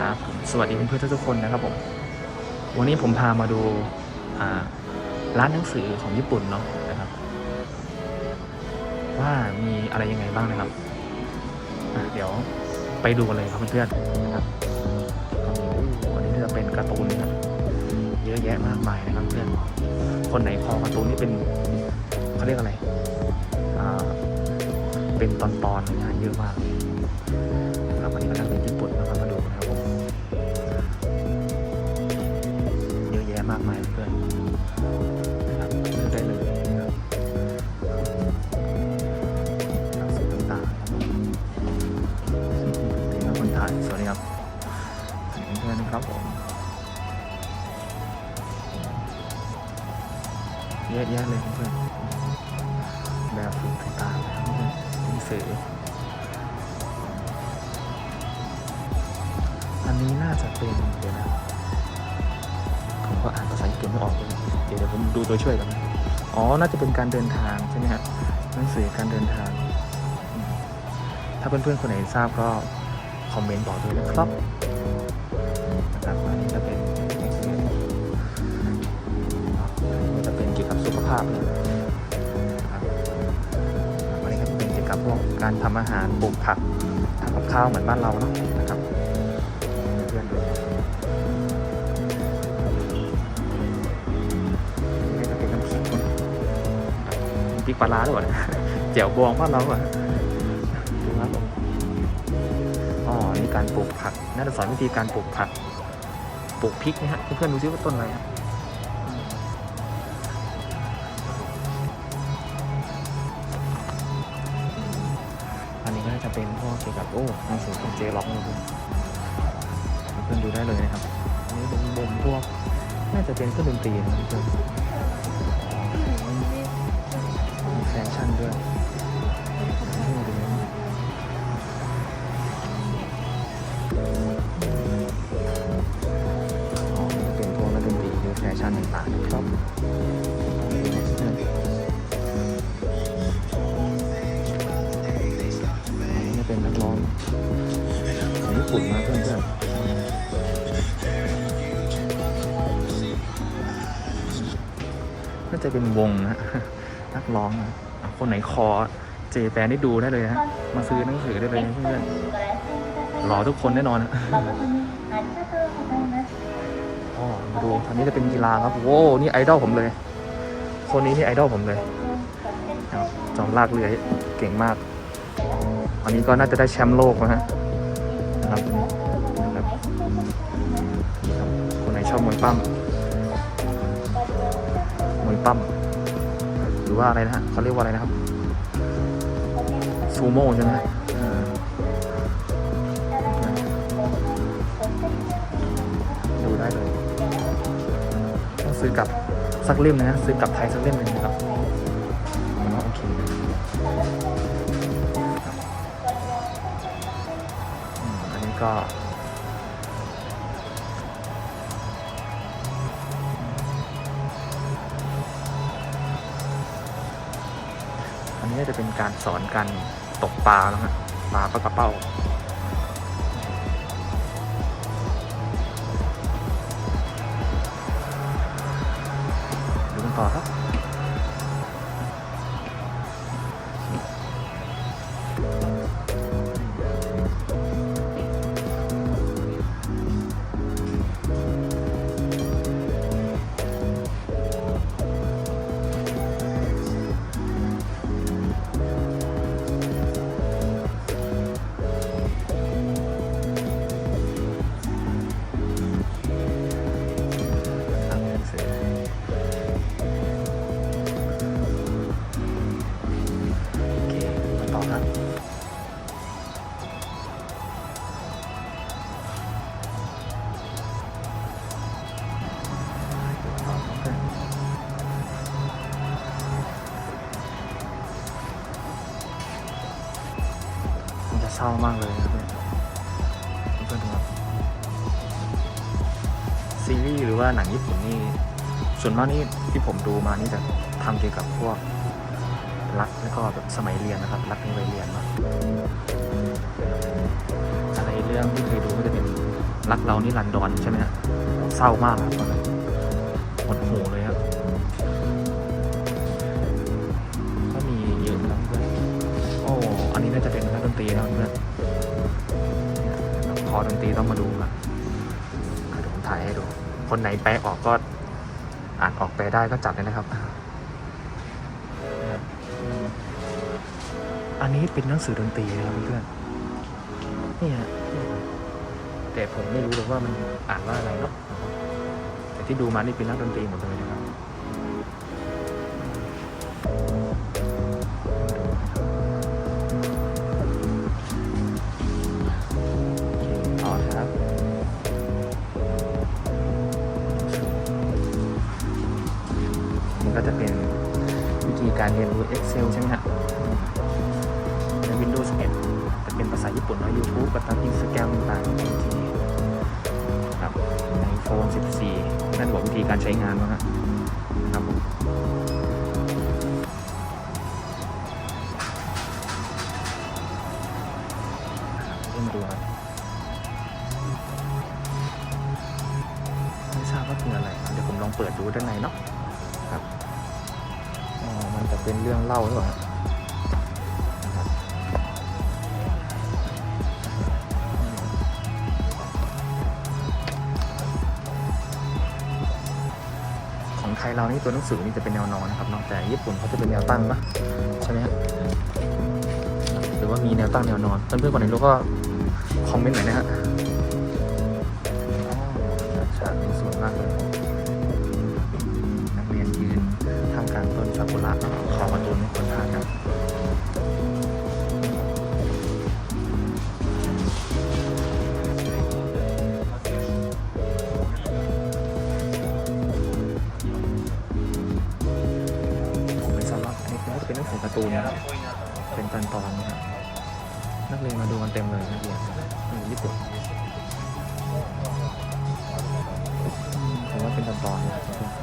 ครับสวัสดีเพื่อนๆทุกคนนะครับผมวันนี้ผมพามาดูาร้านหนังสือของญี่ปุ่นเนาะนะครับ ว่ามีอะไรยังไงบ้างนะครับเดี๋ยวไปดูกันเลยครับเพื่อนๆนะครับวันนี้จะเป็นการ์ตูนนะครับเยอะแยะมากมายนะครับเพื่อนคนไหนคอการ์ตูนนี่เป็นเขาเรียกอะไรเป็นตอนๆเลยนะเยอะมาก สวัสดีครับเพื่อนๆนะครับผมเยอะแยะเลยเพื่อนแบบฝึกต่างๆนะครับเพื่อนๆหนังสืออันนี้น่าจะเป็นเดี๋ยวนะผมก็อ่านภาษาญี่ปุ่นไม่ออกเลยเดี๋ยวเดี๋ยวผมดูตัวช่วยกันนะอ๋อ น่าจะเป็นการเดินทางใช่ไหมฮะหนังสือการเดินทาง ถ้าเพื่อนๆคนไหนทราบก็ คอมเมนต์บอกด้วยนะครับนะครับอันนี้จะเป็นหนังสืออันนี้ก็จะเป็นเกี่ยวกับสุขภาพเลยนะครับอันนี้ก็จะเป็นเกี่ยวกับพวกการทำอาหารปลูกผักทำกับข้าวเหมือนบ้านเราเนาะนะครับเพื่อนๆดูนี่ก็เป็นน้ำพริกนะน้ำพริกปลาร้าหรือเปล่าเนี่ยแจ่วบองบ้านเราอะิธีการปลูกผักน่าจะสอนวิธีการปลูกผัก ปลูกพริกนะฮะเพื่อนๆดูซิว่าต้นอะไรฮะอันนี้ก็น่าจะเป็นพวกเกี่ยวกับโอ้หนังสือของเจล็อกนะเพื่อนเพื่อนดูได้เลยนะครับอันนี้เป็นบ่มพวกน่าจะเป็นเครื่องดนตรีนะเพื่อนมีแฟชั่นด้วย หรือแฟชั่นต่างๆนะครับนนี้ก็เป็นนักร้องของญี่ปุ่นนะเพื่อนๆน่าจะเป็นวงนะนักร้องนะคนไหนคอเจแปนได้ดูได้เลยนะมาซื้อหนังสือได้เลยนะเพื่อนๆรอทุกคนแน่นอนนะ อ๋อมาดูทางนี้จะเป็นกีฬาครับโว้นี่ไอดอลผมเลยคนนี้นี่ไอดอลผมเลยครับจอมลากเรือเก่งมาก อันนี้ก็น่าจะได้แชมป์โลกนะฮะนะนะครับครับคนไหนชอบมวยปั้มมวยปั้มหรือว่าอะไรนะฮะเขาเรียกว่าอะไรนะครับซูโม่ใช่ไหม ซื้อกับสักเล่มนะฮะซื้อกับไทยสักเล่มหนึ่งนะครับโอเคอันนี้ก็อันนี้จะเป็นการสอนการตกปลาแล้วฮะปลาปลากระเป้า ดูกั ศร้ามากเลยนะเพื่อนเพื่อนๆดูครับซีรีส์หรือว่าหนังญี่ปุ่นนี่ ส่วนมากนี่ที่ผมดูมานี่จะทำเกี่ยวกับพวกรักแล้วก็แบบสมัยเรียนนะครับ รักในวัยเรียนเนาะอะไรเรื่องที่เคยดูก็จะเป็นรักเรานี่รันดอนใช่ไหมฮะเศร้ามากครับตอนนั้นหดหูเลยครับก็มีเยอะนะเพื่อนโอ้อันนี้น่าจะเป็น ตรีนะเพื่อนคอดนตรีต้องมาดูครับอะเดี๋ยวผมถ่ายให้ดู คนไหนแปลออกก็อ่านออกแปลได้ก็จัดเลยนะครับ อันนี้เป็นหนังสือดนตรีนะครับเพื่อนนี่ฮะแต่ผมไม่รู้เลยว่ามันอ่านว่าอะไรเนาะแต่ที่ดูมานี่เป็นนักดนตรีหมดเลยนะครับ รเรียนรู้ Excel ใช่ไหมฮะใน Windows 11จะเป็นภาษาญี่ปุ่นเนาะ YouTube กับทั้ง Instagram ต่างๆบางทีครับใน iPhone 14 นั่นบอกวิธีการใช้งานมั้งฮะครับผมเริ่มดูครับไม่ทราบว่าคืออะไร เดี๋ยวผมลองเปิดดูด้านในเนาะ จะเป็นเรื่องเล่าหรือเปล่าฮะนะครับของไทยเรานี่ตัวหนังสือนี่จะเป็นแนวนอนนะครับนอกแต่ญี่ปุ่นเขาจะเป็นแนวตั้งปะใช่ไหมฮะหรือว่ามีแนวตั้งแนวนอนเพื่อนๆคนไหนรู้ก็คอมเมนต์หน่อยนะฮะ ตูนนะครับเป็นตอนตอนนะครับนักเรียนมาดูกันเต็มเลยนักเรียนอืมญี่ปุ่นผมว่าเป็นตอนตอนนะครับ